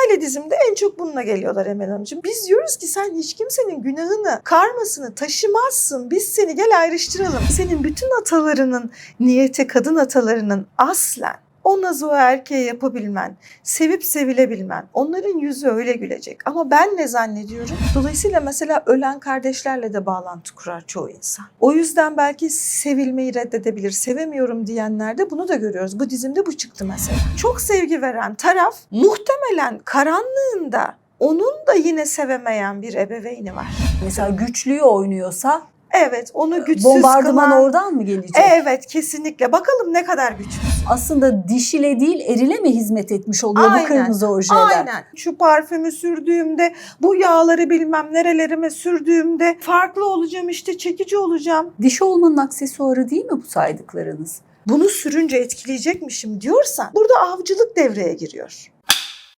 aile dizimde en çok bununla geliyorlar Emel Hanımcığım. Biz diyoruz ki sen hiç kimsenin günahını, karmasını taşımazsın. Biz seni gel ayrıştıralım. Senin bütün atalarının niyeti kadın atalarının aslen o nazı o erkeğe yapabilmen, sevip sevilebilmen, onların yüzü öyle gülecek. Ama ben ne zannediyorum? Dolayısıyla mesela ölen kardeşlerle de bağlantı kurar çoğu insan. O yüzden belki sevilmeyi reddedebilir, sevemiyorum diyenlerde bunu da görüyoruz. Bu dizimde bu çıktı mesela. Çok sevgi veren taraf muhtemelen karanlığında onun da yine sevemeyen bir ebeveyni var. Mesela güçlüyü oynuyorsa Evet, onu güçsüz bombardıman kılan... oradan mı gelecek? Evet, kesinlikle. Bakalım ne kadar güçlü. Aslında dişile değil erile mi hizmet etmiş oluyor Aynen, bu kırmızı ojeler? Aynen. Şu parfümü sürdüğümde, bu yağları bilmem nerelerime sürdüğümde farklı olacağım işte çekici olacağım. Dişi olmanın aksesuarı değil mi bu saydıklarınız? Bunu sürünce etkileyecekmişim diyorsan burada avcılık devreye giriyor.